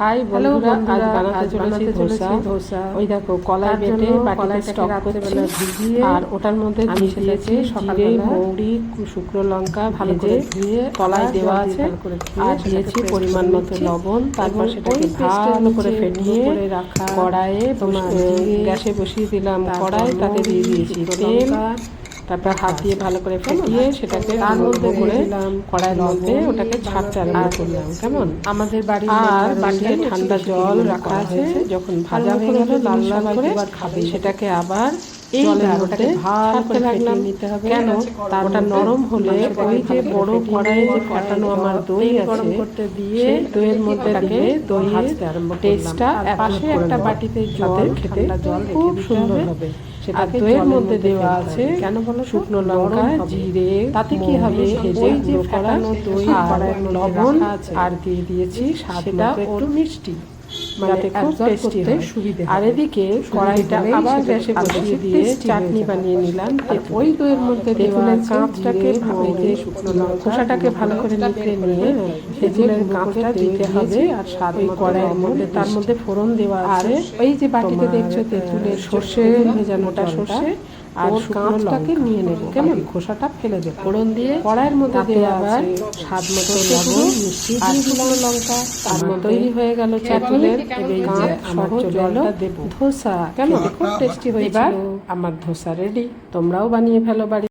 High বন্ধুরা আজ বানাতে চলেছি ধোসা। ওই দেখো কলাই বেটে বাটিতে স্টক করছি। ভিজিয়ে আর ওটার মধ্যে আমি দিয়েছি দিয়েছি মৌরি শুকনো লঙ্কা ভালো করে ধুয়ে তলায় দেওয়া আছে। আর দিয়েছি পরিমাণ মতো লবণ। তারপর সেটাকে ভালো করে ফেটিয়ে রাখা কড়াইয়ে তোমার গ্যাসে বসিয়ে দিলাম কড়াই তাতে দিয়ে দিয়েছি তেল। তারপর হাত দিয়ে ভালো করে ফেটিয়ে সেটাকে তার মধ্যে করে কড়াইয়ের মধ্যে ওটাকে ছাড়তে আরম্ভ করলাম কেমন? আমাদের বাড়ি আর বাটিতে ঠান্ডা জল রাখা আছে যখন ভাজা হয়ে যাবে গেল লাল লাল করে খাবে। সেটাকে আবার জলের ওটাকে মধ্যে ভালো করে ফেটিয়ে নিতে হবে। কেন? ওটা নরম হলে ওই যে বড় কড়াইয়ে যে কড়াইয়ে আমার দই গরম করতে দিয়ে দইয়ের মধ্যে দিয়ে দই আরম্ভ টেস্টটা পাশে একটা বাটিতে জল খেতে জল খুব সুন্দর হবে। সেটাকে দইয়ের মধ্যে দেওয়া আছে কেন বলো শুকনো লঙ্কা জিরে তাতে কি হবে? ওই যে ফেটানো দই আর লবণ। আর দিয়ে দিয়েছি স্বাদ সেটা মতো একটু মিষ্টি। যাতে খুব টেস্টি হয়। আর এদিকে কড়াইটা আবার গ্যাসে বসিয়ে দিয়ে চাটনি বানিয়ে নিলাম। ওই দইয়ের মধ্যে তেঁতুলের কাঁচটাকে শুকনো খোসাটাকে ভালো করে নিতে নিয়ে তেঁতুলের কাঁচটা দিতে হবে। আর স্বাদ কড়াইয়ের মধ্যে তার মধ্যে ফোড়ন দেওয়া আর আছে। ওই যে বাটিতে দেখছ তেঁতুলের সর্ষে সর্ষে ভেজানো সর্ষে আর কাঁচটাকে নিয়ে নেব। কেমন? খোসাটা ফেলে দেবো। ফোড়ন দিয়ে কড়াইয়ের মধ্যে দেওয়া আবার স্বাদ মতো লবণ মিষ্টি আর শুকনো লঙ্কা তার তৈরি হয়ে গেল চাটুলের এই কাঁচ সহ জলটা দেবো। ধোসা। কেন? খুব টেস্টি হয়েছিল আমার ধোসা রেডি তোমরাও বানিয়ে ফেলো বাড়ি